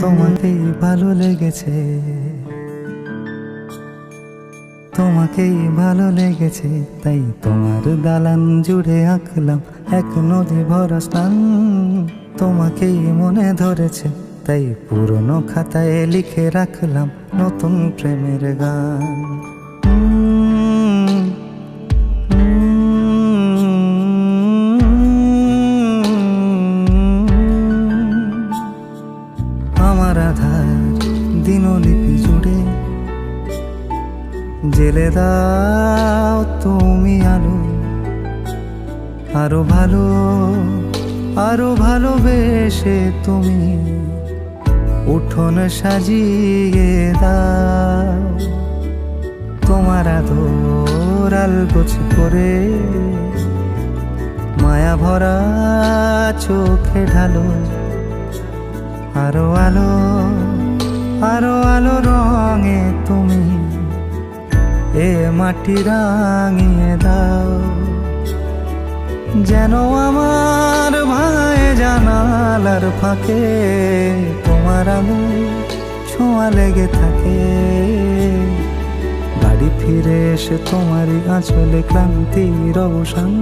তোমাকেই ভালো লেগেছে। তোমাকেই ভালো লেগেছে, তাই তোমার দালান জুড়ে আঁকলাম এক নদী ভরা স্থান তোমাকেই মনে ধরেছে, তাই পুরনো খাতায় লিখে রাখলাম নতুন প্রেমের গান। দিনলিপি জুড়ে। জেলে দাও তুমি আলো। আরও ভালো, আরও ভালোবেসে তুমি। উঠোন সাজিয়ে দাও। তোমার আদর আলগোছ করে। মায়া ভরা চোখে ঢালো। আলো রঙে তুমি এ মাটি রাঙিয়ে দাও। যেন আমার ভাই জানালার ফাঁকে তোমার আলো ছোঁয়া লেগে থাকে। বাড়ি ফিরে এসে তোমারই আঁচলে ক্লান্তির অবসান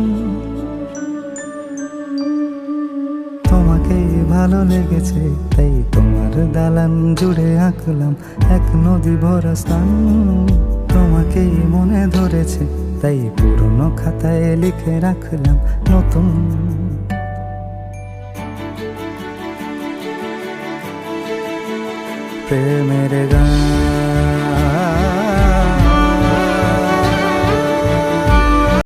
ভালো লেগেছে, তাই তোমার দালান জুড়ে আঁকলাম এক নদী ভরা স্থান। তোমাকেই মনে ধরেছে, তাই পুরনো খাতায় লিখে রাখলাম নতুন। প্রেমের গান